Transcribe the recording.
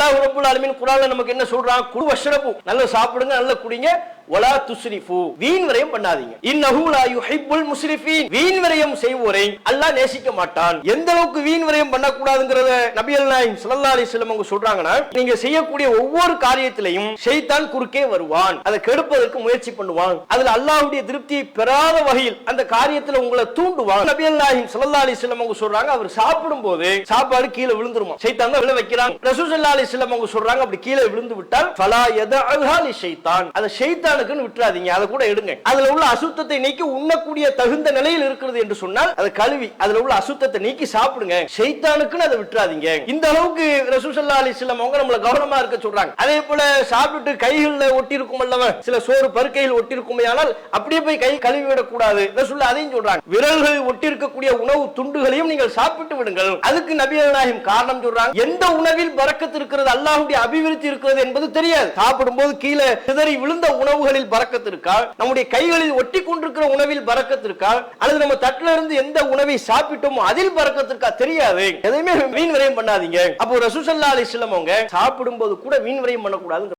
அல்லாஹ் ரபுல் ஆலமீன் குர்ஆன்ல நமக்கு என்ன சொல்றான் குழு வஷ்ரபு நல்லா சாப்பிடுங்க நல்லா குடிங்க. ஒலா துஸ்ரிஃபு. வீண் விரயம் பண்ணாதீங்க. இன்னஹு லா யுஹிப்புல் முஸ்ரிஃபீன். வீண் விரயம் செய்வோரை அல்லாஹ் நேசிக்க மாட்டான். எந்த அளவுக்கு வீண் விரயம் பண்ணக்கூடாதுங்கிறத நபிகள் நாயகம் ஸல்லல்லாஹு அலைஹி வஸல்லம் அவங்க சொல்றாங்கன்னா நீங்க செய்யக்கூடிய ஒவ்வொரு காரியத்திலையும் ஷைத்தான் குறுக்கே வருவான். அதை கெடுப்பதற்கு முயற்சி பண்ணுவான். அதுல அல்லாஹ்வுடைய திருப்தியை பெறாத வகையில் அந்த காரியத்துல உங்களை தூண்டுவான். நபிகள் நாயகம் ஸல்லல்லாஹு அலைஹி வஸல்லம் அவங்க சொல்றாங்க அவர் சாப்பிடும் போது சாப்பாடு கீழே விழுந்துருமா? ஷைத்தான் தான் விழ வைக்கிறான். ரசூலுல்லாஹி அலைஹி வஸல்லம் அவங்க சொல்றாங்க அப்படி கீழே விழுந்து விட்டால் ஃபலா யதஅஹா லி ஷைத்தான். அதை விட்டுறாதீங்க. அதை கூட எடுங்க. அதுல உள்ள அசுத்தத்தை நீக்கி உண்ணக்கூடிய தகுந்த நிலையில் இருக்கிறது என்று சொன்னால் அதை கழுவி அதுல உள்ள அசுத்தத்தை நீக்கி சாப்பிடுங்க. ஷைத்தானுக்குன்னு அதை விட்டுறாதீங்க. இந்த அளவுக்கு ரசூசல்லா ஸல்லல்லாஹு அவங்க நம்மள கவனமா இருக்க சொல்றாங்க. அதே போல சாப்பிட்டு கைகள்ல ஒட்டி இருக்கும் அல்லவா? சில சோறு பருக்கையில் ஒட்டி இருக்குமே ஆனால் அப்படியே போய் கை கழுவி விடக்கூடாது ரசூல்லா அதையும் சொல்றாங்க. விரல்கள் ஒட்டி இருக்கக்கூடிய உணவு துண்டுகளையும் நீங்கள் சாப்பிட்டு விடுங்கள். அதுக்கு நபிகள் நாயகம் காரணம் சொல்றாங்க. எந்த உணவில் பறக்கத்து இருக்கிறது அல்லாஹுடைய அபிவிருத்தி இருக்கிறது என்பது தெரியாது. சாப்பிடும்போது கீழே சிதறி விழுந்த உணவு உணவுகளில் பறக்கத்து இருக்கா நம்முடைய கைகளில் ஒட்டி கொண்டிருக்கிற உணவில் பறக்கத்து இருக்கா அல்லது நம்ம தட்டுல இருந்து எந்த உணவை சாப்பிட்டோமோ அதில் பறக்கத்து இருக்கா தெரியாது. எதையுமே மீன் விரயம் பண்ணாதீங்க. அப்போ ரசூசல்லா அலிஸ்லம் அவங்க சாப்பிடும்போது கூட மீன் விரயம் பண்ணக்கூடாது